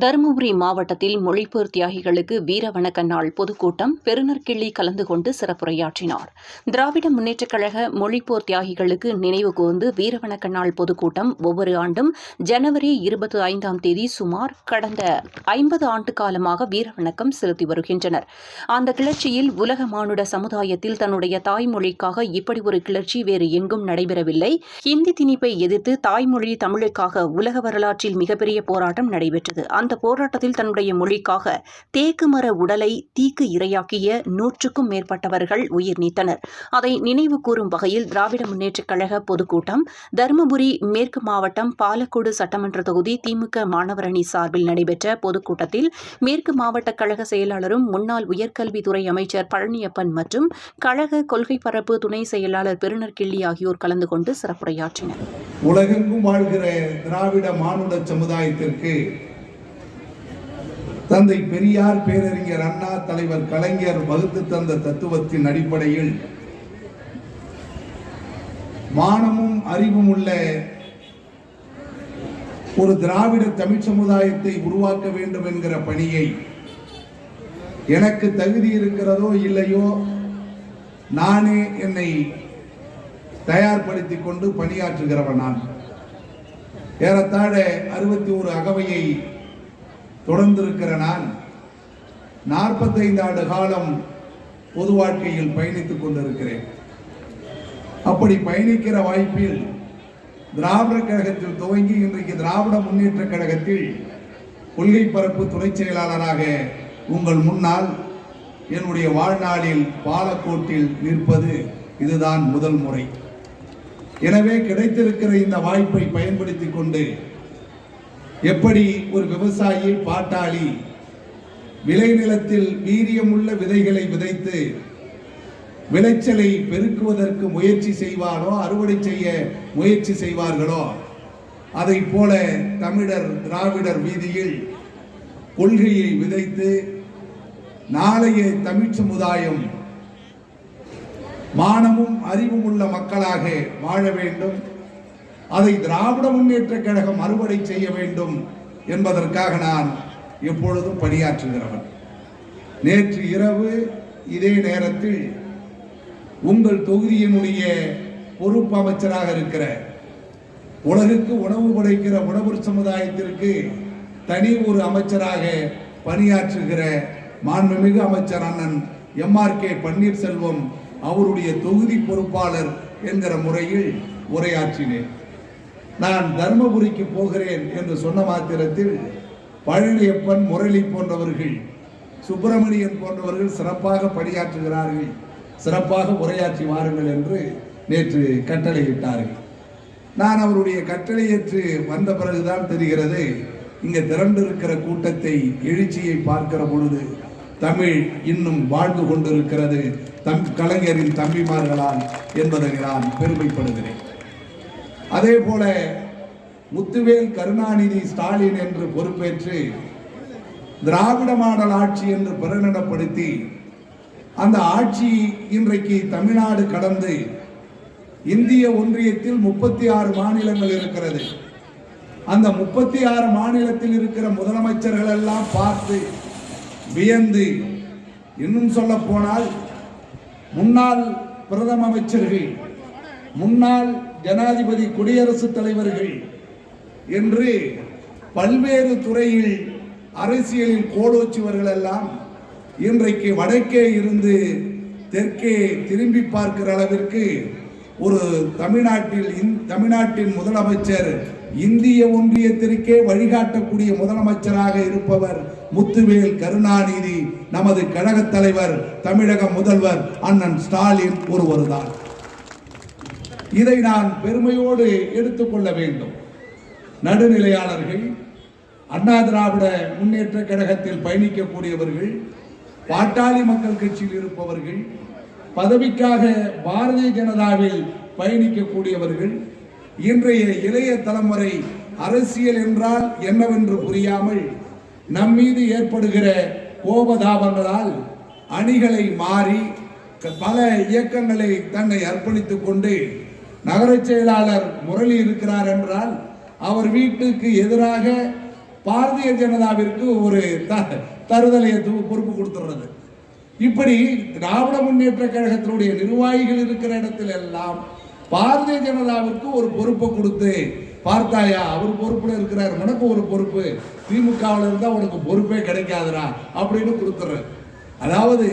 தருமபுரி மாவட்டத்தில் மொழிப்போர் தியாகிகளுக்கு வீர வணக்க நாள் பொதுக்கூட்டம் பெருநற்கிள்ளி கலந்து கொண்டு சிறப்புரையாற்றினார். திராவிட முன்னேற்றக் கழக மொழிப்போர் தியாகிகளுக்கு நினைவு கூர்ந்து வீரவணக்க நாள் பொதுக்கூட்டம் ஒவ்வொரு ஆண்டும் ஜனவரி இருபத்தி ஐந்தாம் தேதி சுமார் கடந்த ஐம்பது ஆண்டு காலமாக வீரவணக்கம் செலுத்தி வருகின்றனர். அந்த கிளர்ச்சியில் உலக மானுட சமுதாயத்தில் தன்னுடைய தாய்மொழிக்காக இப்படி ஒரு கிளர்ச்சி வேறு எங்கும் நடைபெறவில்லை. ஹிந்தி திணிப்பை எதிர்த்து தாய்மொழி தமிழுக்காக உலக வரலாற்றில் மிகப்பெரிய போராட்டம் நடைபெற்றது. அந்த போராட்டத்தில் தன்னுடைய மொழிக்காக தேக்கு மர உடலை தீக்கு இரையாக்கிய நூற்றுக்கும் மேற்பட்டவர்கள் உயிர் நீத்தனர். அதை நினைவு கூறும் வகையில் திராவிட முன்னேற்றக் கழக பொதுக்கூட்டம் தருமபுரி மேற்கு மாவட்டம் பாலக்கோடு சட்டமன்ற தொகுதி திமுக மாணவரணி சார்பில் நடைபெற்ற பொதுக்கூட்டத்தில் மேற்கு மாவட்ட கழக செயலாளரும் முன்னாள் உயர்கல்வித்துறை அமைச்சர் பழனியப்பன் மற்றும் கழக கொள்கை பரப்பு துணை செயலாளர் பெருநர்கிள்ளி ஆகியோர் கலந்து கொண்டு சிறப்புரையாற்றினர். உலகெங்கும் வாழ்கிற திராவிட மானுட சமுதாயத்திற்கு தந்தை பெரியார் பேரறிஞர் அண்ணா தலைவர் கலைஞர் வகுத்து தந்த தத்துவத்தின் அடிப்படையில் மானமும் அறிவும் உள்ள ஒரு திராவிட தமிழ் சமுதாயத்தை உருவாக்க வேண்டும் என்கிற பணியை எனக்கு தகுதி இருக்கிறதோ இல்லையோ நானே என்னை தயார்படுத்திக் கொண்டு பணியாற்றுகிறவன் நான். ஏறத்தாழ அறுபத்தி ஒரு அகவையை தொடர்ந்திருக்கிற நான் நாற்பத்தைந்து ஆண்டு காலம் பொது வாழ்க்கையில் பயணித்துக் கொண்டிருக்கிறேன். அப்படி பயணிக்கிற வாய்ப்பில் திராவிட கழகத்தில் துவங்கி இன்றைக்கு திராவிட முன்னேற்ற கழகத்தில் கொள்கை பரப்பு துணை செயலாளராக உங்கள் முன்னால் என்னுடைய வாழ்நாளில் பாலக்கோட்டில் நிற்பது இதுதான் முதல் முறை. எனவே கிடைத்திருக்கிற இந்த வாய்ப்பை பயன்படுத்திக் கொண்டு எப்படி ஒரு விவசாயி பாட்டாளி விளைநிலத்தில் வீரியமுள்ள விதைகளை விதைத்து விளைச்சலை பெருக்குவதற்கு முயற்சி செய்வாரோ அறுவடை செய்ய முயற்சி செய்வார்களோ அதை போல தமிழர் திராவிடர் வீதியில் கொள்கையை விதைத்து நாளைய தமிழ் சமுதாயம் மானமும் அறிவும் உள்ள மக்களாக வாழ வேண்டும். அதை திராவிட முன்னேற்ற கழகம் அறுவடை செய்ய வேண்டும் என்பதற்காக நான் எப்பொழுதும் பணியாற்றுகிறவன். நேற்று இரவு இதே நேரத்தில் உங்கள் தொகுதியினுடைய பொறுப்பு அமைச்சராக இருக்கிற உலகுக்கு உணவு படைக்கிற உணவர் சமுதாயத்திற்கு தனி ஒரு அமைச்சராக பணியாற்றுகிற மாண்புமிகு அமைச்சர் அண்ணன் எம்ஆர் கே பன்னீர்செல்வம் அவருடைய தொகுதி பொறுப்பாளர் என்கிற முறையில் உரையாற்றினேன். நான் தர்மபுரிக்கு போகிறேன் என்று சொன்ன மாத்திரத்தில் பழனியப்பன் முரளி போன்றவர்கள் சுப்பிரமணியன் போன்றவர்கள் சிறப்பாக பணியாற்றுகிறார்கள். சிறப்பாக உரையாற்றி வாருங்கள் என்று நேற்று கட்டளையிட்டார்கள். நான் அவருடைய கட்டளையேற்று வந்த பிறகுதான் தெரிகிறது இங்கே திரண்டிருக்கிற கூட்டத்தை எழுச்சியை பார்க்கிற பொழுது தமிழ் இன்னும் வாழ்ந்து கொண்டிருக்கிறது தம் கலைஞரின் தம்பிமார்களால் என்பதை நான் பெருமைப்படுகிறேன். அதே போல முத்துவேல் கருணாநிதி ஸ்டாலின் என்று பொறுப்பேற்று திராவிட மாடல் ஆட்சி என்று பிரகடனப்படுத்தி அந்த ஆட்சி இன்றைக்கு தமிழ்நாடு கடந்து இந்திய ஒன்றியத்தில் முப்பத்தி ஆறு மாநிலங்கள் இருக்கிறது. அந்த முப்பத்தி ஆறு மாநிலத்தில் இருக்கிற முதலமைச்சர்கள் எல்லாம் பார்த்து வியந்து இன்னும் சொல்ல போனால் முன்னாள் பிரதம அமைச்சர்கள் முன்னாள் ஜனாதிபதி குடியரசுத் தலைவர்கள் என்று பல்வேறு துறையில் அரசியலில் கோடோச்சுவர்கள் எல்லாம் இன்றைக்கு வடக்கே இருந்து தெற்கே திரும்பி பார்க்கிற அளவிற்கு ஒரு தமிழ்நாட்டில் இந்- தமிழ்நாட்டின் முதலமைச்சர் இந்திய ஒன்றியத்திற்கே வழிகாட்டக்கூடிய முதலமைச்சராக இருப்பவர் முத்துவேல் கருணாநிதி நமது கழகத் தலைவர் தமிழக முதல்வர் அண்ணன் ஸ்டாலின் ஒருவர்தான். இதை நான் பெருமையோடு எடுத்துக்கொள்ள வேண்டும். நடுநிலையாளர்கள் அண்ணா திராவிட முன்னேற்ற கழகத்தில் பயணிக்கக்கூடியவர்கள் பாட்டாளி மக்கள் கட்சியில் இருப்பவர்கள் பதவிக்காக பாரதிய ஜனதாவில் பயணிக்கக்கூடியவர்கள் இன்றைய இளைய தலைமுறை அரசியல் என்றால் என்னவென்று புரியாமல் நம்மீது ஏற்படுகிற கோபதாபங்களால் அணிகளை மாறி பல இயக்கங்களை தன்னை அர்ப்பணித்துக் கொண்டு நகரச் செயலாளர் முரளி இருக்கிறார் என்றால் அவர் வீட்டுக்கு எதிராக பாரதிய ஜனதாவிற்கு ஒரு த- தருதலையை பொறுப்பு கொடுத்துடுறது. இப்படி திராவிட முன்னேற்ற கழகத்தினுடைய நிர்வாகிகள் இருக்கிற இடத்துல எல்லாம் பாரதிய ஜனதாவிற்கு ஒரு பொறுப்பை கொடுத்து பார்த்தாயா அவர் பொறுப்புல இருக்கிறார் உனக்கு ஒரு பொறுப்பு திமுகவில் இருந்தால் உனக்கு பொறுப்பே கிடைக்காதுடா அப்படின்னு கொடுத்துறாரு அதாவது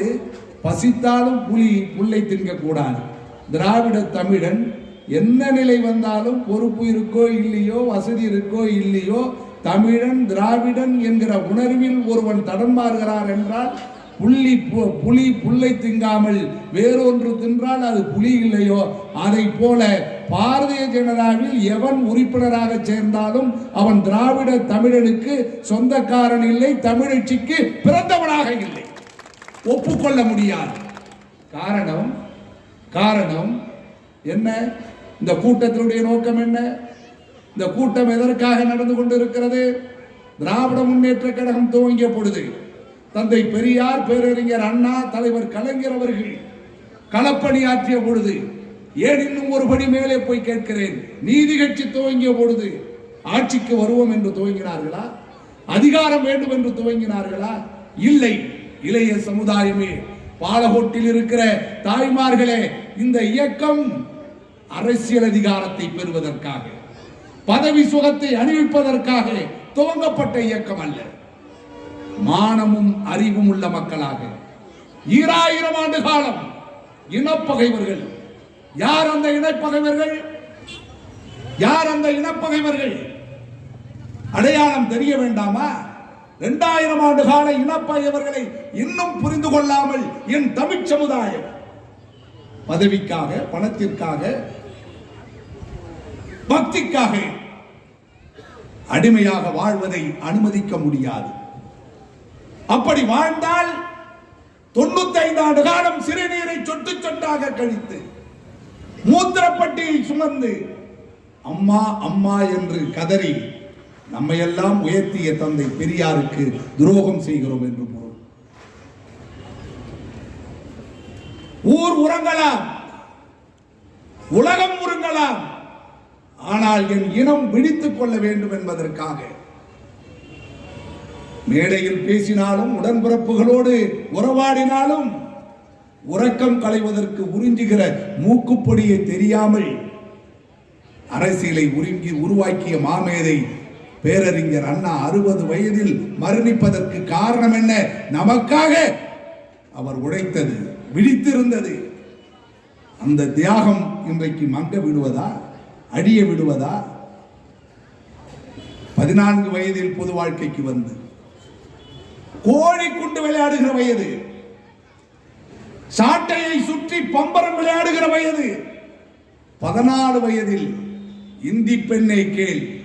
பசித்தாலும் புலி புல்லை தின்கக்கூடாது திராவிட தமிழன் என்ன நிலை வந்தாலும் பொறுப்பு இருக்கோ இல்லையோ வசதி இருக்கோ இல்லையோ தமிழன் திராவிடன் என்கிற உணர்வில் ஒருவன் தடம்பாறுகிறார் என்றால் புள்ளி பு- புலி புல்லை திங்காமல் வேறொன்று தின்றால் அது புலி இல்லையோ? அதை போல பாரதிய ஜனதாவில் எவன் உறுப்பினராக சேர்ந்தாலும் அவன் திராவிட தமிழனுக்கு சொந்தக்காரன் இல்லை தமிழச்சிக்கு பிறந்தவனாக இல்லை. ஒப்புக்கொள்ள முடியாது. காரணம் காரணம் என்ன? இந்த கூட்டத்தினுடைய நோக்கம் என்ன? இந்த கூட்டம் எதற்காக நடந்து கொண்டிருக்கிறது? திராவிட முன்னேற்ற கழகம் துவங்கிய பொழுது தந்தை பெரியார் பேரறிஞர் அண்ணா தலைவர் கலைஞர் அவர்கள் களப்பணியாற்றிய பொழுது ஏன் இன்னும் ஒரு படி மேலே போய் கேட்கிறேன்? நீதி கட்சி துவங்கிய பொழுது ஆட்சிக்கு வருவோம் என்று துவங்கினார்களா? அதிகாரம் வேண்டும் என்று துவங்கினார்களா? இல்லை இளைய சமுதாயமே பாலகோட்டில் இருக்கிற தாய்மார்களே இந்த இயக்கம் அரசியல் அதிகாரத்தை பெறுவதற்காக பதவி சுகத்தை அணிவிப்பதற்காக துவங்கப்பட்ட இயக்கம் அல்ல. மானமும் அறிவும் உள்ள மக்களாக ஈராயிரம் ஆண்டு காலம் இனப்பகைவர்கள். யார் அந்த இனப்பகைவர்கள்? யார் அந்த இனப்பகைவர்கள்? அடையாளம் தெரிய வேண்டாமா? இரண்டாயிரம் ஆண்டு கால இனப்பகைவர்களை இன்னும் புரிந்து கொள்ளாமல் என் தமிழ் சமுதாயம் பதவிக்காக பணத்திற்காக பக்திக்காக அடிமையாக வாழ்வதை அனுமதிக்க முடியாது. அப்படி வாழ்ந்தால் தொண்ணூத்தைந்து ஆண்டு காலம் சிறுநீரை சொட்டு சொட்டாக கழித்து மூத்திரப்பட்டியை சுமந்து அம்மா அம்மா என்று கதறி நம்மையெல்லாம் உயர்த்திய தந்தை பெரியாருக்கு துரோகம் செய்கிறோம் என்று பொருள். ஊர் உறங்கலாம். உலகம் உறங்கலாம் ஆனால் என் இனம் விழித்துக் கொள்ள வேண்டும் என்பதற்காக. மேடையில் பேசினாலும் உடன்பிறப்புகளோடு உறவாடினாலும் உறக்கம் களைவதற்கு உறிஞ்சுகிற மூக்குப்பொடியை தெரியாமல் அரசியலை உருங்கி உருவாக்கிய மாமேதை பேரறிஞர் அண்ணா அறுபது வயதில் மரணிப்பதற்கு காரணம் என்ன? நமக்காக அவர் உழைத்தது விழித்திருந்தது. அந்த தியாகம் இன்றைக்கு மங்க விடுவதா? அடிய விடுவதா? பதினான்கு வயதில் பொது வாழ்க்கைக்கு வந்து. கோழி குண்டு விளையாடுகிற வயது. சாட்டையை சுற்றி பம்பரம் விளையாடுகிற வயது. பதினாலு வயதில் இந்தி பெண்ணை கேள்.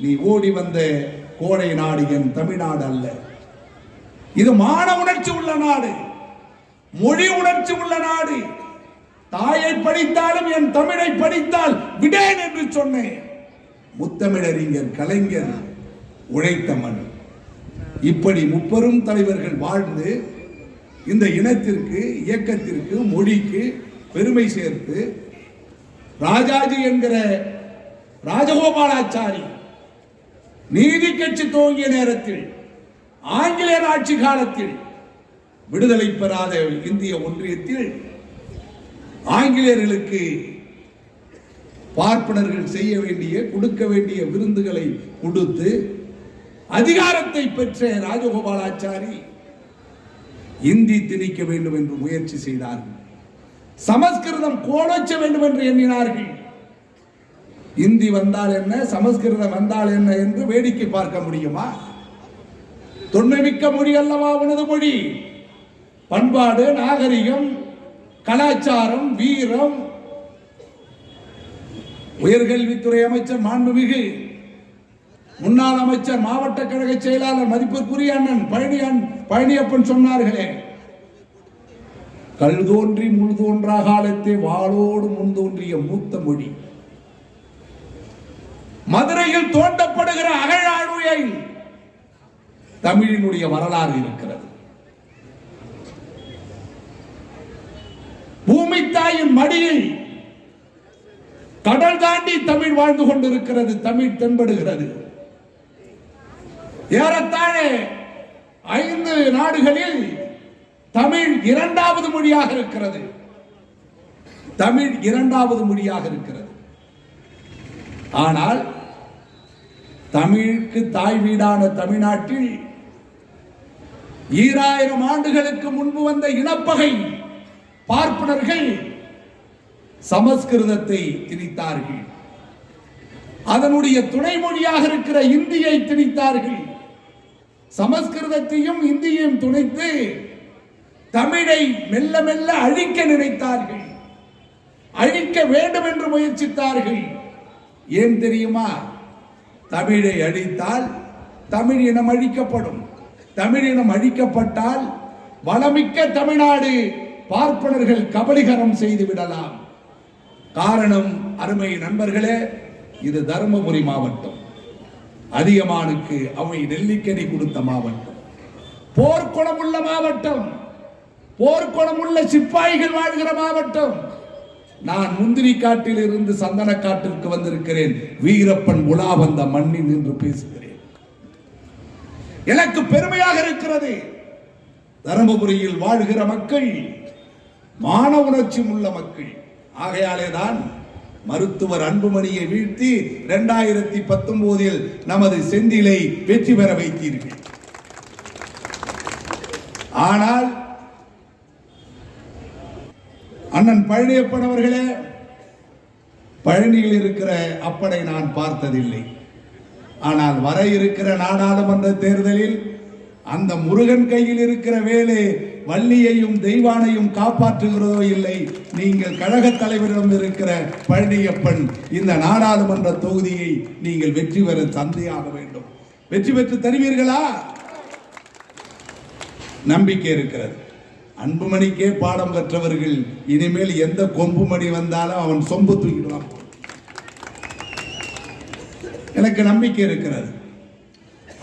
நீ ஓடி வந்த கோடை நாடு என் தமிழ்நாடு அல்ல. இது மான உணர்ச்சி உள்ள நாடு. மொழி உணர்ச்சி உள்ள நாடு. தாயை படித்தாலும் என் தமிழை படித்தால் விடேன் என்று சொன்னேன். முத்தமிழறிஞர் கலைஞர் உழைத்த மண். இப்படி முப்பெரும் தலைவர்கள் வாழ்ந்து இந்த இனத்திற்கு இயக்கத்திற்கு மொழிக்கு பெருமை சேர்த்து ராஜாஜி என்கிற ராஜகோபாலாச்சாரி நீதி கட்சி துவங்கிய நேரத்தில் ஆங்கிலேயர் ஆட்சி காலத்தில் விடுதலை பெறாத இந்திய ஒன்றியத்தில் ஆங்கிலேயர்களுக்கு பார்ப்பனர்கள் செய்ய வேண்டிய கொடுக்க வேண்டிய விருந்துகளை கொடுத்து அதிகாரத்தை பெற்ற ராஜகோபாலாச்சாரி இந்தி திணிக்க வேண்டும் என்று முயற்சி செய்தார்கள். சமஸ்கிருதம் கோலோச்ச வேண்டும் என்று எண்ணினார்கள். இந்தி வந்தால் என்ன சமஸ்கிருதம் வந்தால் என்ன என்று வேடிக்கை பார்க்க முடியுமா? தொன்மைமிக்க மொழி அல்லவா உனது மொழி? பண்பாடு நாகரிகம் கலாச்சாரம் வீரம். உயர்கல்வித்துறை அமைச்சர் மாண்புமிகு. முன்னாள் அமைச்சர் மாவட்ட கழக செயலாளர் மதிப்பிற்குரிய அண்ணன் பழனியன் பழனியப்பன் சொன்னார்களே கல் தோன்றி முள் தோன்றா காலத்தே வாளோடு முன் தோன்றிய மூத்த மொழி. மதுரையில் தோண்டப்படுகிற அகழாழ்வையில் தமிழினுடைய வரலாறு இருக்கிறது. பூமி தாயின் மடியில் கடல் தாண்டி தமிழ் வாழ்ந்து கொண்டிருக்கிறது தமிழ் தென்படுகிறது. ஏறத்தாழ ஐந்து நாடுகளில் தமிழ் இரண்டாவது மொழியாக இருக்கிறது. தமிழ் இரண்டாவது மொழியாக இருக்கிறது. ஆனால் தமிழுக்கு தாய் வீடான தமிழ்நாட்டில் ஈராயிரம் ஆண்டுகளுக்கு முன்பு வந்த இனப்பகை பார்ப்பனர்கள் சமஸ்கிருதத்தை திணித்தார்கள். அதனுடைய துணை மொழியாக இருக்கிற இந்தியை திணித்தார்கள். சமஸ்கிருதத்தையும் இந்தியையும் துணைத்து தமிழை மெல்ல மெல்ல அழிக்க நினைத்தார்கள். அழிக்க வேண்டும் என்று முயற்சித்தார்கள். ஏன் தெரியுமா? தமிழை அழித்தால் தமிழ் இனம் அழிக்கப்படும். தமிழ் இனம் அழிக்கப்பட்டால் வளமிக்க தமிழ்நாடு பார்ப்பனர்கள் கபலிகரம் செய்து விடலாம். காரணம் அருமை நண்பர்களே இது தருமபுரி மாவட்டம். அதிகமானுக்கு அவை நெல்லிக்கனி கொடுத்த மாவட்டம். போர்க்குணம் உள்ள மாவட்டம். போர்க்குணம் உள்ள சிப்பாய்கள் வாழ்கிற மாவட்டம். நான் முந்திரி காட்டில் இருந்து சந்தன காட்டிற்கு வந்திருக்கிறேன். வீரப்பன் உலா வந்த மண்ணில் நின்று பேசுகிறேன். எனக்கு பெருமையாக இருக்கிறது. தருமபுரியில் வாழ்கிற மக்கள் மான உணர்ச்சி உள்ள மக்கள். ஆகையாலே தான் மருத்துவர் அன்புமணியை வீழ்த்தி இரண்டாயிரத்தி பத்தொன்பதில் நமது செந்திலை வெற்றி பெற வைத்தீர்கள். ஆனால் அண்ணன் பழனியப்பன் அவர்களே பழனியில் இருக்கிற அப்படை நான் பார்த்ததில்லை. ஆனால் வர இருக்கிற நாடாளுமன்ற தேர்தலில் அந்த முருகன் கையில் இருக்கிற வேலை வள்ளியையும் தெய்வானையும் காப்பாற்றுகிறதோ இல்லை. நீங்கள் கழக தலைவரிடம் இருக்கிற பழனியப்பன் இந்த நாடாளுமன்ற தொகுதியை நீங்கள் வெற்றி பெற தந்தையாக வேண்டும். வெற்றி பெற்று தருவீர்களா? நம்பிக்கை இருக்கிறது. அன்புமணிக்கே பாடம் கற்றவர்கள் இனிமேல் எந்த கொம்பு மணி வந்தாலும் அவன் சொம்பு தூக்கிடுவான். எனக்கு நம்பிக்கை இருக்கிறது.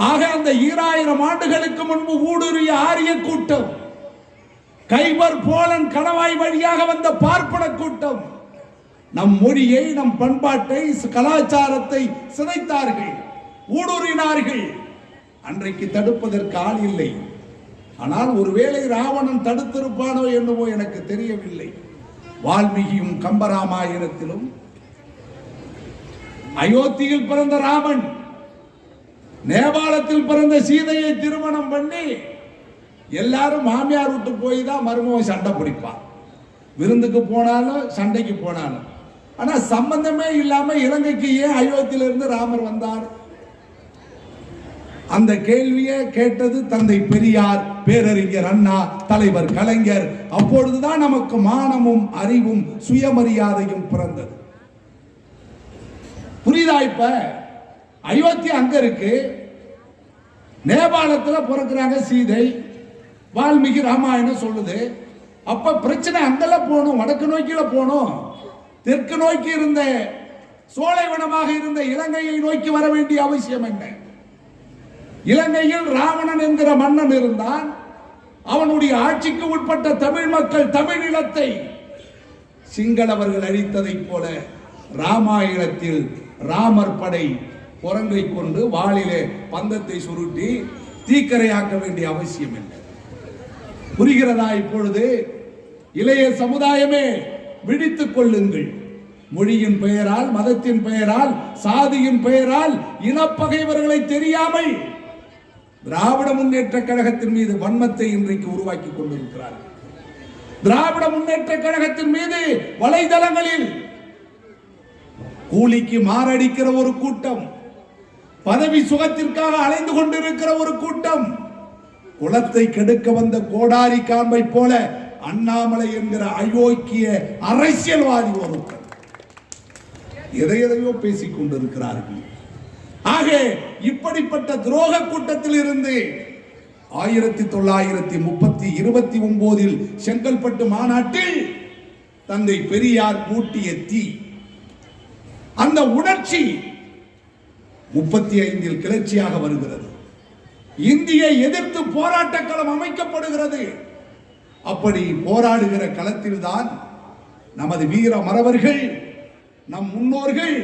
ஆக அந்த ஈராயிரம் ஆண்டுகளுக்கு முன்பு ஊடுருவிய ஆரிய கூட்டம் கைபர் போலன் கணவாய் வழியாக வந்த பார்ப்பன கூட்டம். நம் மொழியை நம் பண்பாட்டை கலாச்சாரத்தை சிதைத்தார்கள் ஊடுருவினார்கள். அன்றைக்கு தடுப்பதற்கு ஆள் இல்லை. ஆனால் ஒருவேளை ராவணன் தடுத்திருப்பானோ என்னவோ எனக்கு தெரியவில்லை. வால்மீகியும் கம்பராமாயணத்திலும் அயோத்தியில் பிறந்த ராமன் நேபாளத்தில் பிறந்த சீதையை திருமணம் பண்ணி எல்லாரும் மாமியார் விட்டு போய் தான் மருமகன் சண்டை பிடிப்பான். விருந்துக்கு போனாலும் சண்டைக்கு போனாலும். ஆனா சம்பந்தமே இல்லாம இலங்கைக்கு ஏன் அயோத்தியிலிருந்து ராமர் வந்தார்? அந்த கேள்வியை கேட்டது தந்தை பெரியார் பேரறிஞர் அண்ணா தலைவர் கலைஞர். அப்பொழுதுதான் நமக்கு மானமும் அறிவும் சுயமரியாதையும் பிறந்தது. புரியுதா இப்ப? அயோத்தி அங்க இருக்கு. நேபாளத்துல பிறக்கிறாங்க சீதை. வால்மீகி ராமாயணம் சொல்லுது. அப்ப பிரச்சனை அங்கெல்லாம் போகணும் வடக்கு நோக்கில போகணும். தெற்கு நோக்கி இருந்த சோலைவனமாக இருந்த இலங்கையை நோக்கி வர வேண்டிய அவசியம் என்ன? இலங்கையில் ராவணன் என்கிற மன்னன் இருந்தான். அவனுடைய ஆட்சிக்கு உட்பட்ட தமிழ் மக்கள் தமிழ் இனத்தை சிங்களவர்கள் அழித்ததைப் போல ராமாயணத்தில் ராமர் படை குரங்கை கொண்டு வாளிலே பந்தத்தை சுருட்டி தீக்கரையாக்க வேண்டிய அவசியம் என்ன? புரிகிறதா இப்பொழுது? இளைய சமுதாயமே விழித்துக் கொள்ளுங்கள். மொழியின் பெயரால் மதத்தின் பெயரால் சாதியின் பெயரால் இனப்பகைவர்களை தெரியாமல் திராவிட முன்னேற்ற கழகத்தின் மீது வன்மத்தை இன்றைக்கு உருவாக்கி கொண்டிருக்கிறார்கள். திராவிட முன்னேற்ற கழகத்தின் மீது வலைதளங்களில் கூலிக்கு மாரடிக்கிற ஒரு கூட்டம் பதவி சுகத்திற்காக அலைந்து கொண்டிருக்கிற ஒரு கூட்டம் குலத்தை கெடுக்க வந்த கோடாரி காம்பை போல அண்ணாமலை என்கிற அயோக்கிய அரசியல்வாதி ஒருத்தர் எதை எதையோ பேசிக் கொண்டிருக்கிறார்கள். ஆக இப்படிப்பட்ட துரோக கூட்டத்தில் இருந்து ஆயிரத்தி தொள்ளாயிரத்தி முப்பத்தி இருபத்தி ஒன்பதில் செங்கல்பட்டு மாநாட்டில் தந்தை பெரியார் கூட்டிய தீ. அந்த உணர்ச்சி முப்பத்தி ஐந்தில் கிளர்ச்சியாக வருகிறது. இந்தியை எதிர்த்து போராட்ட களம் அமைக்கப்படுகிறது. அப்படி போராடுகிற களத்தில்தான் நமது வீர மறவர்கள் நம் முன்னோர்கள்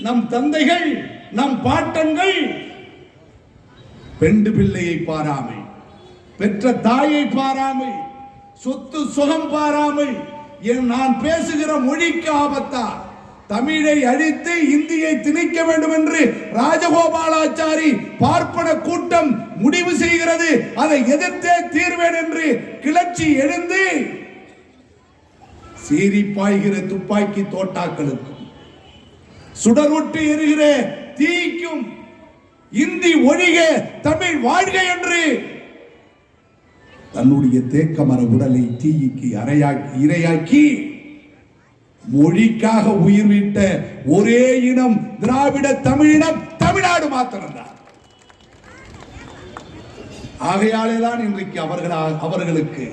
நம் தந்தைகள் நம் பாட்டங்கள் பெண்டு பிள்ளையை பாராமை பெற்ற தாயை பாராமை சொத்து சுகம் பாராமை நான் பேசுகிற மொழிக்கு ஆபத்தான். தமிழை அழித்து இந்தியை திணிக்க வேண்டும் என்று ராஜகோபாலாச்சாரி பார்ப்பன கூட்டம் முடிவு செய்கிறது. அதை எதிர்த்தே தீர்வேன் என்று கிளர்ச்சி எழுந்து சீறி பாய்கிற துப்பாக்கி தோட்டாக்களுக்கும் சுடரொட்டு எரிகிற தீக்கும் இந்தி ஒழிக தமிழ் வாழ்க என்று தன்னுடைய தேக்கமர உடலை தீயிக்கு அரையாக்கி இரையாக்கி மொழிக்காக உயிர் விட்ட ஒரே இனம் திராவிட தமிழினம் தமிழ்நாடு மாத்திரம்தான். ஆகையாலே தான் இன்றைக்கு அவர்கள் அவர்களுக்கு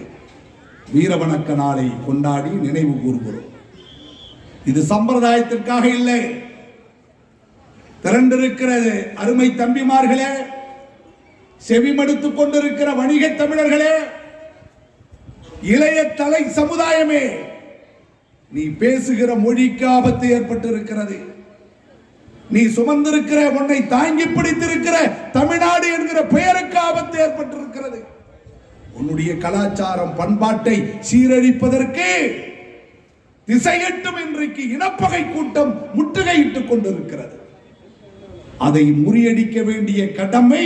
வீரவணக்க நாளை கொண்டாடி நினைவு கூறுகிறோம். இது சம்பிரதாயத்திற்காக இல்லை. திரண்டிருக்கிறது அருமை தம்பிமார்களே செவிமடுத்துக் கொண்டிருக்கிற வணிக தமிழர்களே இளைய தலை சமுதாயமே நீ பேசுகிற மொழிக்கு ஆபத்து ஏற்பட்டிருக்கிறது. நீ சுமந்திருக்கிற உன்னை தாங்கி பிடித்திருக்கிற தமிழ்நாடு என்கிற பெயருக்கு ஆபத்து ஏற்பட்டிருக்கிறது. உன்னுடைய கலாச்சாரம் பண்பாட்டை சீரழிப்பதற்கு திசையட்டும் இன்றைக்கு இனப்பகை கூட்டம் முற்றுகையிட்டுக் கொண்டிருக்கிறது. அதை முறியடிக்க வேண்டிய கடமை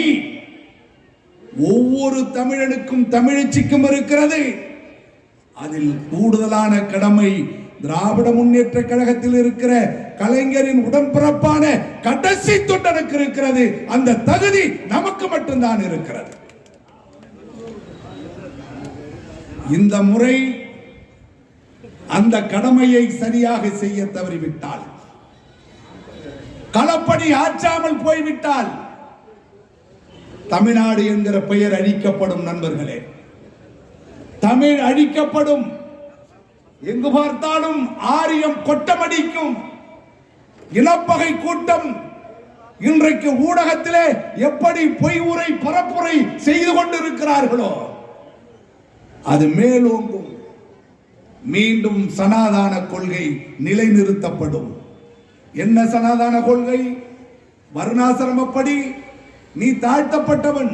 ஒவ்வொரு தமிழனுக்கும் தமிழச்சிக்கும் இருக்கிறது. அதில் கூடுதலான கடமை திராவிட முன்னேற்ற கழகத்தில் இருக்கிற கலைஞரின் உடன்பிறப்பான கடைசி தொண்டனுக்கு இருக்கிறது. அந்த தகுதி நமக்கு மட்டும்தான் இருக்கிறது. இந்த முறை அந்த கடமையை சரியாக செய்ய தவறிவிட்டால் களப்பணி ஆற்றாமல் போய்விட்டால் தமிழ்நாடு என்கிற பெயர் அழிக்கப்படும் நண்பர்களே. தமிழ் அழிக்கப்படும். எங்கு பார்த்தாலும் ஆரியம் கொட்டமடிக்கும். இனப்பகை கூட்டம் இன்றைக்கு ஊடகத்திலே எப்படி பொய் உரை பரப்புரை செய்து கொண்டிருக்கிறார்களோ அது மேலோங்கும். மீண்டும் சனாதான கொள்கை நிலைநிறுத்தப்படும். என்ன சனாதான கொள்கை? வருணாசிரமப்படி நீ தாழ்த்தப்பட்டவன்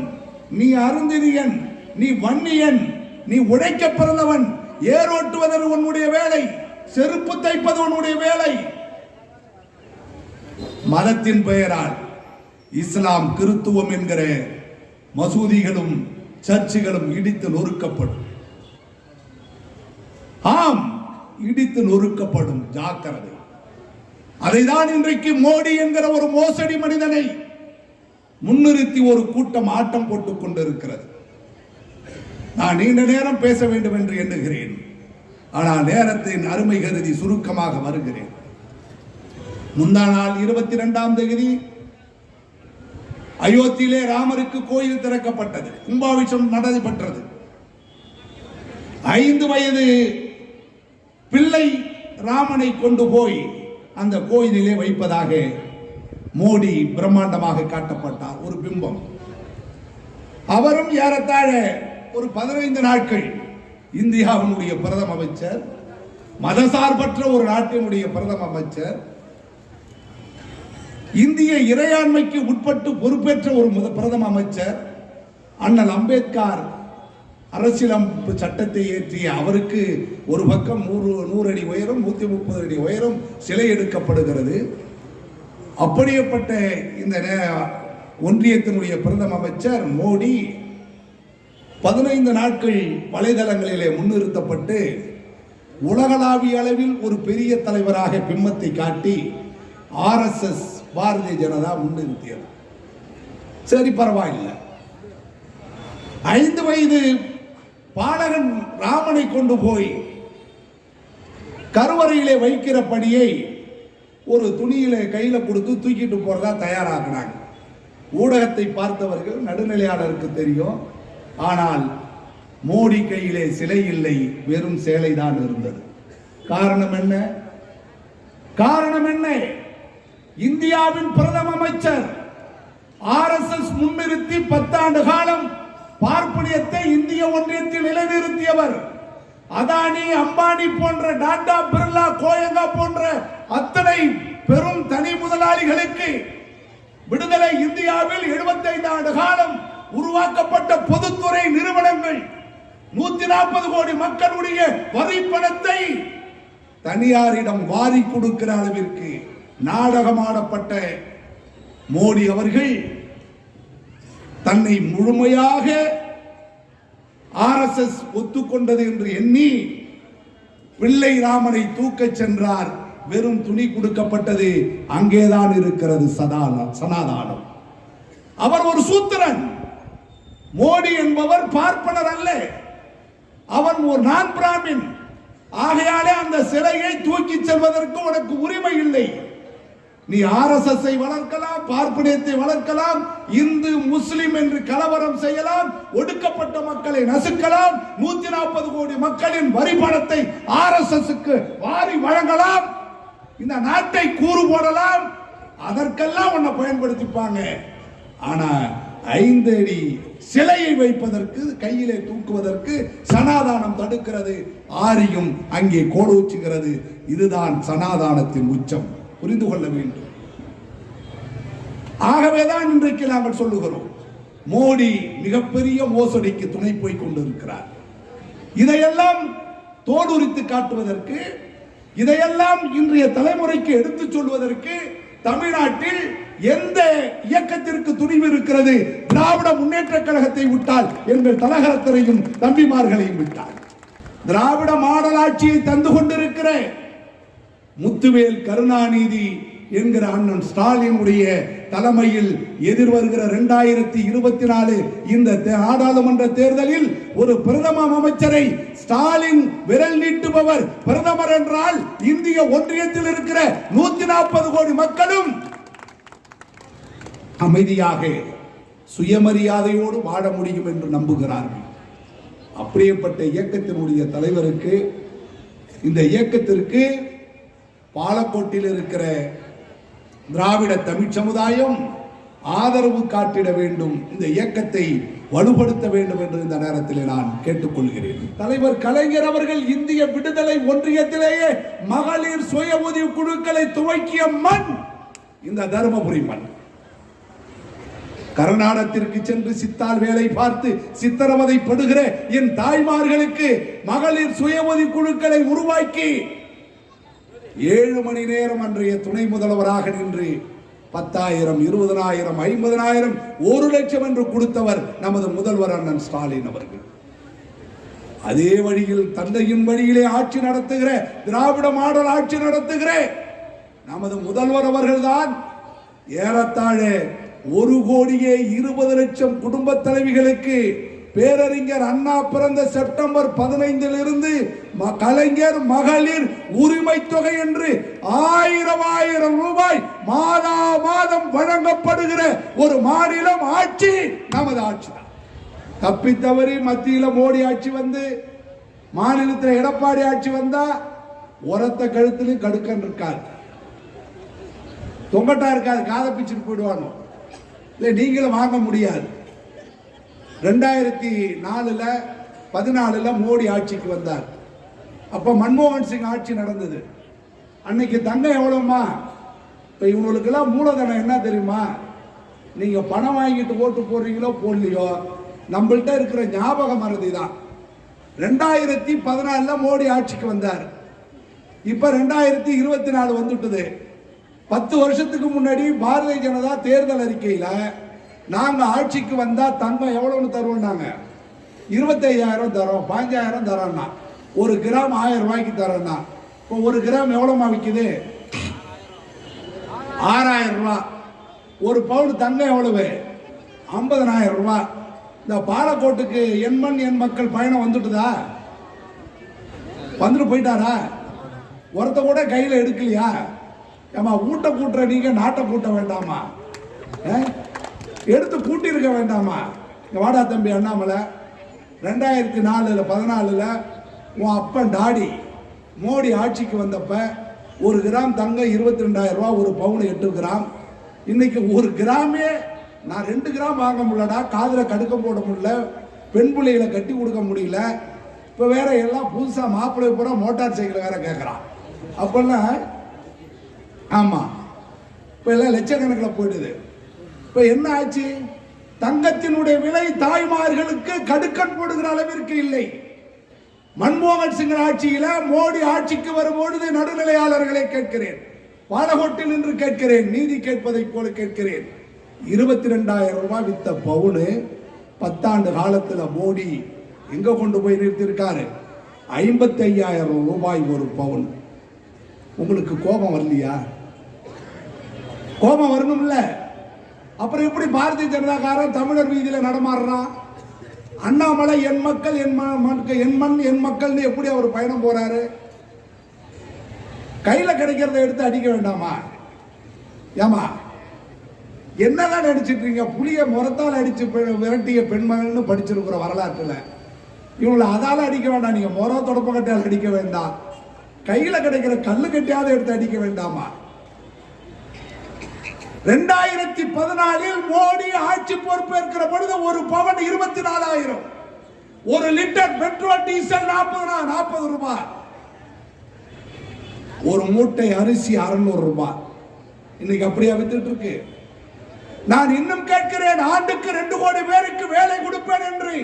நீ அருந்திரியன் நீ வன்னியன் நீ உழைக்க பிறந்தவன் ஏரோட்டுவதற்கு உன்னுடைய வேலை செருப்பு தைப்பது உன்னுடைய வேலை. மதத்தின் பெயரால் இஸ்லாம் கிறித்துவம் என்கிற மசூதிகளும் சர்ச்சுகளும் இடித்து நொறுக்கப்படும். ஆம் இடித்து நொறுக்கப்படும் ஜாக்கிரதை. அதைதான் இன்றைக்கு மோடி என்கிற ஒரு மோசடி மனிதனை முன்னிறுத்தி ஒரு கூட்டம் ஆட்டம் போட்டுக் கொண்டிருக்கிறது. நான் நீண்ட நேரம் பேச வேண்டும் என்று எண்ணுகிறேன். ஆனால் நேரத்தின் அருமை கருதி சுருக்கமாக வருகிறேன். முந்தா நாள் இருபத்தி இரண்டாம் தேதி அயோத்தியிலே ராமருக்கு கோயில் திறக்கப்பட்டது. கும்பாபிஷம் நடைபெற்றது ஐந்து வயது பிள்ளை ராமனை கொண்டு போய் அந்த கோயிலிலே வைப்பதாக மோடி பிரம்மாண்டமாக காட்டப்பட்டார். ஒரு பிம்பம். அவரும் ஏறத்தாழ ஒரு பதினைந்து நாட்கள் இந்தியாவினுடைய பிரதம அமைச்சர் மதசார்பற்ற ஒரு நாட்டினுடைய பிரதம அமைச்சர் இந்திய இறையாண்மைக்கு உட்பட்டு பொறுப்பேற்ற ஒரு பிரதம அமைச்சர் அண்ணல் அம்பேத்கர் அரசியலமைப்பு சட்டத்தை இயற்றிய அவருக்கு ஒரு பக்கம் நூறு நூறு அடி உயரம் நூற்றி முப்பது அடி உயரம் சிலை எடுக்கப்படுகிறது. அப்படியேப்பட்ட இந்த நே- ஒன்றியத்தினுடைய பிரதம அமைச்சர் மோடி பதினைந்து நாட்கள் வலைதளங்களிலே முன்னிறுத்தப்பட்டு உலகளாவிய அளவில் ஒரு பெரிய தலைவராக பிம்மத்தை காட்டி ஆர்எஸ்எஸ் பாரதிய ஜனதா முன்னிறுத்தியது. சரி பரவாயில்லை. ஐந்து வயது பாலகன் ராமனை கொண்டு போய் கருவறையிலே வைக்கிற படியை ஒரு துணியில கையில் கொடுத்து தூக்கிட்டு போறதா தயாராகினாங்க ஊடகத்தை பார்த்தவர்கள் நடுநிலையாளருக்கு தெரியும். ஆனால் மோடி கையிலே சிலை இல்லை வெறும் சேலை தான் இருந்தது. காரணம் என்ன? காரணம் என்ன? இந்தியாவின் பிரதம அமைச்சர் ஆர்எஸ்எஸ் முன்னிறுத்தி பத்தாண்டு காலம் பார்ப்பனியத்தை இந்திய ஒன்றியத்தில் நிலைநிறுத்தியவர். அதானி அம்பானி போன்ற டாடா பிர்லா கோயங்கா போன்ற அத்தனை பெரும் தனி முதலாளிகளுக்கு விடுதலை இந்தியாவில் 75 ஆண்டு காலம் உருவாக்கப்பட்ட பொதுத்துறை நிறுவனங்கள். நூத்தி நாற்பது கோடி மக்களுடைய வரி பணத்தை தனியாரிடம் வாரி கொடுக்கிற அளவிற்கு நாடகமாடப்பட்ட மோடி அவர்கள் தன்னை முழுமையாக ஆர்எஸ்எஸ் ஒத்துக்கொண்டது என்று எண்ணி பிள்ளை ராமனை தூக்கச் சென்றார். வெறும் துணி கொடுக்கப்பட்டது அங்கேதான் இருக்கிறது சதான சனாதானம். அவர் ஒரு சூத்திரன். மோடி என்பவர் பார்ப்பனர் அல்ல. அவன் ஒரு நான் பிராமின். ஆகையாலே அந்த சிலையை தூக்கி செல்வதற்கு உனக்கு உரிமை இல்லை. நீ ஆர்எஸ்எஸ் வளர்க்கலாம் பார்ப்பனியத்தை வளர்க்கலாம் இந்து முஸ்லிம் என்று கலவரம் செய்யலாம் ஒடுக்கப்பட்ட மக்களை நசுக்கலாம் நூத்தி நாற்பது கோடி மக்களின் வரி பணத்தை ஆர்எஸ்எஸ் வாரி வழங்கலாம். இந்த நாட்டை கூறு போடலாம். அதற்கெல்லாம் உன்னை பயன்படுத்திப்பாங்க. ஆனா ஐந்து அடி சிலையை வைப்பதற்கு கையிலே தூக்குவதற்கு சனாதானம் தடுக்கிறது. ஆரியும் அங்கே கோடூச்சுகிறது இதுதான் சனாதானத்தின் உச்சம். புரிந்து கொள்ள வேண்டும். ஆகவேதான் இன்றைக்கு நாங்கள் சொல்லுகிறோம். மோடி மிகப்பெரிய மோசடிக்கு துணை போய் கொண்டிருக்கிறார். இதையெல்லாம் தோலுரித்து காட்டுவதற்கு இதையெல்லாம் இன்றைய தலைமுறைக்கு எடுத்துச் சொல்வதற்கு தமிழ்நாட்டில் எந்த இயக்கத்திற்கு துணிவு இருக்கிறது? திராவிட முன்னேற்ற கழகத்தை விட்டால் எங்கள் தலகரத்தரையும் தம்பிமார்களையும் விட்டால் திராவிட மாடலாட்சியை தந்து கொண்டிருக்கிற முத்துவேல் கருணாநிதி என்கிற அண்ணன் ஸ்டாலினுடைய தலைமையில் எதிர்வருகிற இரண்டாயிரத்தி இருபத்தி நாலு இந்த தே- நாடாளுமன்ற தேர்தலில் ஒரு பிரதம அமைச்சரை ஸ்டாலின் விரல் நீட்டுபவர் பிரதமர் என்றால் இந்திய ஒன்றியத்தில் இருக்கிற நூத்தி நாற்பது கோடி மக்களும் அமைதியாக சுயமரியாதையோடு வாழ முடியும் என்று நம்புகிறார்கள். அப்படியேப்பட்ட இயக்கத்தினுடைய தலைவருக்கு இந்த இயக்கத்திற்கு பாலக்கோட்டில் இருக்கிற திராவிட தமிழ் சமுதாயம் ஆதரவு காட்டிட வேண்டும். இந்த இயக்கத்தை வலுப்படுத்த வேண்டும் என்று இந்த நேரத்தில் நான் கேட்டுக்கொள்கிறேன். தலைவர் கலைஞர் அவர்கள் இந்திய விடுதலை ஒன்றியத்திலேயே மகளிர் சுய உதவி குழுக்களை துவக்கிய மண் இந்த தருமபுரி மண். கர்நாடகத்திற்கு சென்று சித்தால் வேலை பார்த்து சித்திரவதைப்படுகிற என் தாய்மார்களுக்கு மகளிர் சுய உதவி குழுக்களை உருவாக்கி ஏழு மணி நேரம் அன்றைய துணை முதல்வராக நின்று பத்தாயிரம் இருபதனாயிரம் ஐம்பதனாயிரம் ஒரு லட்சம் என்று கொடுத்தவர் நமது முதல்வர் அண்ணன் ஸ்டாலின் அவர்கள். அதே வழியில் தந்தையின் வழியிலே ஆட்சி நடத்துகிற திராவிட மாடல் ஆட்சி நடத்துகிற நமது முதல்வர் அவர்கள்தான் ஏறத்தாழ ஒரு கோடியே இருபது லட்சம் குடும்ப தலைவிகளுக்கு பேரறிஞர் அண்ணா பிறந்த செப்டம்பர் பதினைந்தில் இருந்து ம- கலைஞர் மகளிர் உரிமை தொகை என்று ஆயிரம் ஆயிரம் ரூபாய் மாதா மாதம் வழங்கப்படுகிற ஒரு மாநிலம் ஆட்சி நமது ஆட்சி தான். தப்பித்தவறி மத்தியில் மோடி ஆட்சி வந்து மாநிலத்தில் எடப்பாடி ஆட்சி வந்தா உரத்த கழுத்திலும் கடுக்கன் இருக்காது தொங்கட்டா இருக்காது காதை பிச்சுட்டு போயிடுவானோ? இல்லை நீங்களும் வாங்க முடியாது. ரெண்டாயிரத்தி நாலுல பதினாலுல மோடி ஆட்சிக்கு வந்தார். அப்ப மன்மோகன் சிங் ஆட்சி நடந்தது. அன்னைக்கு தங்கம் எவ்வளவுமா? இப்ப இவங்களுக்கெல்லாம் மூலதனம் என்ன தெரியுமா? நீங்க பணம் வாங்கிட்டு ஓட்டு போடுறீங்களோ போடலையோ நம்மள்கிட்ட இருக்கிற ஞாபக மறதி தான். ரெண்டாயிரத்தி பதினாலுல மோடி ஆட்சிக்கு வந்தார். இப்ப ரெண்டாயிரத்தி இருபத்தி நாலு வந்துட்டுது. பத்து வருஷத்துக்கு முன்னாடி பாரதிய ஜனதா தேர்தல் அறிக்கையில் நாங்க ஆட்சிக்கு வந்தா தங்கம் தருவோம் நாங்கள் இருபத்தையாயிரம் தரோம் பாஞ்சாயிரம் தரோம்னா. ஒரு கிராம் ஆயிரம் ரூபாய்க்கு தரோம்னா. இப்போ ஒரு கிராம் எவ்வளோமா விற்குது ஆறாயிரம் ரூபா. ஒரு பவுன் தங்கம் எவ்வளவு? ஐம்பதனாயிரம் ரூபா. இந்த பாலக்கோட்டுக்கு என் மண் என் மக்கள் பயணம் வந்துட்டுதா? வந்துட்டு போயிட்டாரா? ஒருத்த கூட கையில் எடுக்கலையா? ஏமா ஊட்ட கூட்டுற நீங்க நாட்டை கூட்ட வேண்டாமா? ஏ எடுத்து கூட்டியிருக்க வேண்டாமா? இந்த வாடா தம்பி அண்ணாமலை. ரெண்டாயிரத்தி நாலுல பதினாலில் உன் அப்பன் டாடி மோடி ஆட்சிக்கு வந்தப்ப ஒரு கிராம் தங்கம் இருபத்தி ரெண்டாயிரம் ரூபா ஒரு பவுன் எட்டு கிராம். இன்னைக்கு ஒரு கிராமே நான் ரெண்டு கிராம் வாங்க முடியலடா காதில் கடுக்க போட முடியல பெண் பிள்ளைகளை கட்டி கொடுக்க முடியல. இப்போ வேற எல்லாம் புதுசாக மாப்பிள்ளை பூரா மோட்டார் சைக்கிள் வேற கேட்குறான் அப்போல்லாம் ஆமாம் இப்போ எல்லாம் லட்சக்கணக்கில் போயிடுது. இப்போ என்ன ஆச்சு? தங்கத்தினுடைய விலை தாய்மார்களுக்கு கடுக்கன் போடுகிற அளவிற்கு இல்லை. மன்மோகன் சிங் ஆட்சியில மோடி ஆட்சிக்கு வரும்பொழுது நடுநிலையாளர்களை கேட்கிறேன். பாலகோட்டில் நின்று கேட்கிறேன். நீதி கேட்பதைப் போல கேட்கிறேன். இருபத்தி ரெண்டாயிரம் ரூபாய் வித்த பவுனு பத்தாண்டு காலத்துல மோடி எங்க கொண்டு போய் நிறுத்திருக்காரு ஐம்பத்தி ஐயாயிரம் ரூபாய் ஒரு பவுன். உங்களுக்கு கோபம் வரலையா? கோபம் வரணும்ல. அப்புறம் எப்படி பாரதிய ஜனதாக்காரன் தமிழர் வீதியில் நடமாடுறான்? அண்ணாமலை என் மக்கள் என் ம- என் மண் என் மக்கள்னு எப்படி அவர் பயணம் போறாரு? கையில் கிடைக்கிறத எடுத்து அடிக்க வேண்டாமா? ஏமா என்னதான் நடிச்சிட்டு இருக்கீங்க? புளிய முறத்தால் அடிச்சு விரட்டிய பெண்மகள்னு படிச்சிருக்கிற வரலாற்றுல. இவங்களை அதால அடிக்க வேண்டாம். நீங்க முற தொடப்பக்கட்டையால் அடிக்க வேண்டாம். கையில் கிடைக்கிற கல்லு கட்டியாவது எடுத்து அடிக்க வேண்டாமா? ரெண்டாயிரத்தி பதினாலில் மோடி ஆட்சி பொறுப்பேற்கிற பொழுது ஒரு பவன் இருபத்தி நாலாயிரம். ஒரு லிட்டர் பெட்ரோல் டீசல் நாற்பது நாற்பது ரூபாய். ஒரு மூட்டை அரிசி அறுநூறு ரூபாய். இன்னைக்கு அப்படியா வித்துட்டு இருக்கு? நான் இன்னும் கேட்கிறேன் ஆண்டுக்கு ரெண்டு கோடி பேருக்கு வேலை கொடுப்பேன் என்று.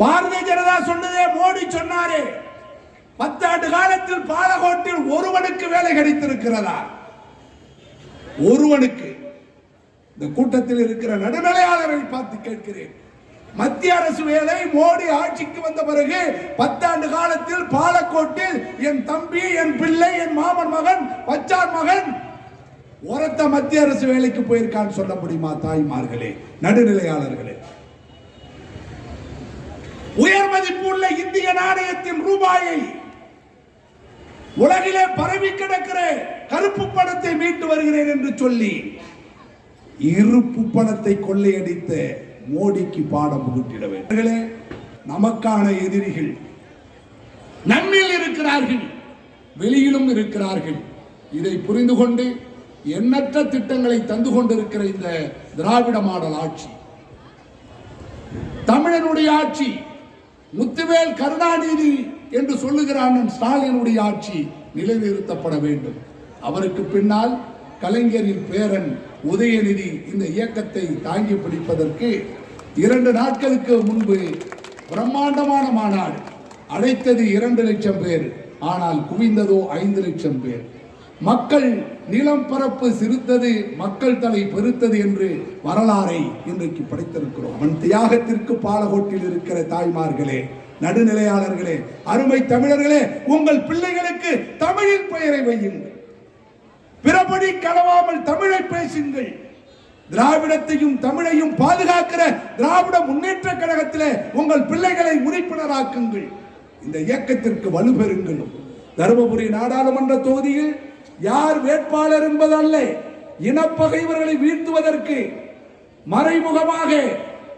பாரதிய ஜனதா சொன்னதே மோடி சொன்னாரே. பத்தாண்டு காலத்தில் பாலகோட்டில் ஒருவனுக்கு வேலை கிடைத்திருக்கிறதா? ஒருவனுக்கு இந்த கூட்டத்தில் இருக்கிற நடுநிலையாளரை பார்த்து கேட்கிறேன். மத்திய அரசு வேலை மோடி ஆட்சிக்கு வந்த பிறகு பத்தாண்டு காலத்தில் பாலக்கோட்டில் என் தம்பி என் பிள்ளை என் மாமன் மகன் பச்சான் மகன் உரத்த மத்திய அரசு வேலைக்கு போயிருக்கான்னு சொல்ல முடியுமா தாய்மார்களே நடுநிலையாளர்களே? உயர் மதிப்புள்ள இந்திய நாணயத்தின் ரூபாயை உலகிலே பரவி கிடக்கிற கருப்பு பணத்தை மீட்டு வருகிறேன் என்று சொல்லி இருப்பு பணத்தை கொள்ளையடித்த மோடிக்கு பாடம் புகுட்டிட வேண்டும். நமக்கான எதிரிகள் நம்மில் இருக்கிறார்கள் வெளியிலும் இருக்கிறார்கள். இதை புரிந்து கொண்டு எண்ணற்ற திட்டங்களை தந்து கொண்டிருக்கிற இந்த திராவிட மாடல் ஆட்சி தமிழனுடைய ஆட்சி முத்துவேல் கருணாநிதி என்று சொல்லுகிற அண்ணன் ஸ்டாலினுடைய ஆட்சி நிலைநிறுத்தப்பட வேண்டும். அவருக்கு பின்னால் கலைஞரின் பேரன் உதயநிதி இந்த இயக்கத்தை தாங்கி பிடிப்பதற்கு இரண்டு நாட்களுக்கு முன்பு பிரம்மாண்டமான மாநாடு. அழைத்தது இரண்டு லட்சம் பேர் ஆனால் குவிந்ததோ ஐந்து லட்சம் பேர். மக்கள் நிலம் பரப்பு சிறுத்தது மக்கள் தலை பெருத்தது என்று வரலாறை இன்றைக்கு படைத்திருக்கிறோம். அவன் தியாகத்திற்கு பாலகோட்டில் இருக்கிற தாய்மார்களே நடுநிலையாளர்களே அருமை தமிழர்களே உங்கள் பிள்ளைகளுக்கு தமிழில் பெயரை வையுங்கள். பிறபடி கலவாமல் தமிழை பேசுங்கள். திராவிடத்தையும் தமிழையும் பாதுகாக்கிற திராவிட முன்னேற்ற கழகத்திலே உங்கள் பிள்ளைகளை உறுப்பினராக்குங்கள். இந்த இயக்கத்திற்கு வலுப்பெறுங்கள் தருமபுரி நாடாளுமன்ற தொகுதியில் யார் வேட்பாளர் என்பதல்ல இனப்பகைவர்களை வீழ்த்துவதற்கு மறைமுகமாக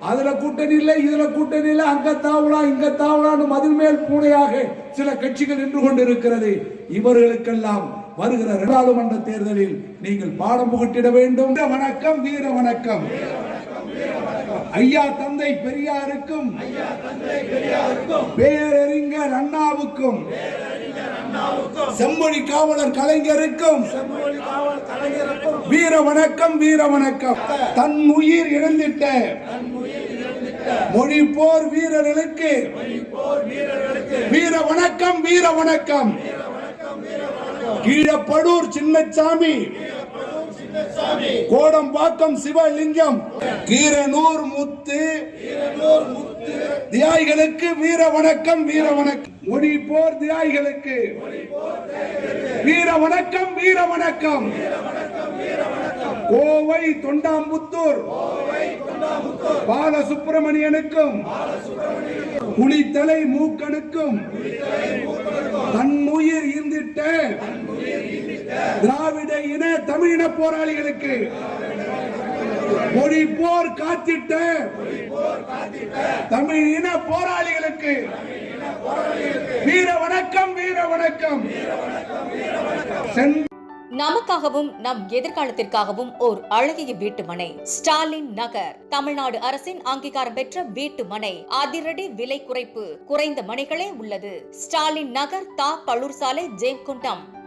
அதுல கூட்டணி இல்லை இதுல கூட்டணி இல்லை அங்க தாவலா இங்க தாவலான்னு மதில் மேல் பூனையாக சில கட்சிகள் நின்று கொண்டிருக்கிறது. இவர்களுக்கெல்லாம் வருகிற நாடாளுமன்ற தேர்தலில் நீங்கள் பாடம் புகட்டிட வேண்டும். வணக்கம் வீர வணக்கம். ஐயா தந்தை பெரியாருக்கும் பேரறிஞர் அண்ணாவுக்கும் செம்மொழி காவலர் கலைஞருக்கும் வீர வணக்கம் வீர வணக்கம். தன் உயிர் இழந்திட்ட மொழி போர் வீரர்களுக்கு வீர வணக்கம் வீர வணக்கம் கீழப்படூர் சின்னச்சாமி. கோடம்பாக்கம் சிவலிங்கம். கீரனூர் முத்து. தியாய்களுக்கு வீர வணக்கம் வீர வணக்கம் மொழி போர் தியாய்களுக்கு வீர வணக்கம் வீர வணக்கம் கோவை தொண்டாம்புத்தூர் பாலசுப்பிரமணியனுக்கும் புலித்தலை மூக்கனுக்கும் தன்னுயிர் ஈந்திட்ட திராவிட இன தமிழின போராளிகளுக்கு மொழி போர் காத்திட்ட தமிழ் இன போராளிகளுக்கு வீர வணக்கம் வீர வணக்கம். சென்ற நமக்காகவும் நம் எதிர்காலத்திற்காகவும் ஓர் அழகிய வீட்டு மனை ஸ்டாலின் நகர். தமிழ்நாடு அரசின் அங்கீகாரம் பெற்ற வீட்டு மனை அதிரடி விலை குறைப்பு. குறைந்த மனைகளே உள்ளது. ஸ்டாலின் நகர் தா. பழூர் சாலை ஜெயங்குண்டம்.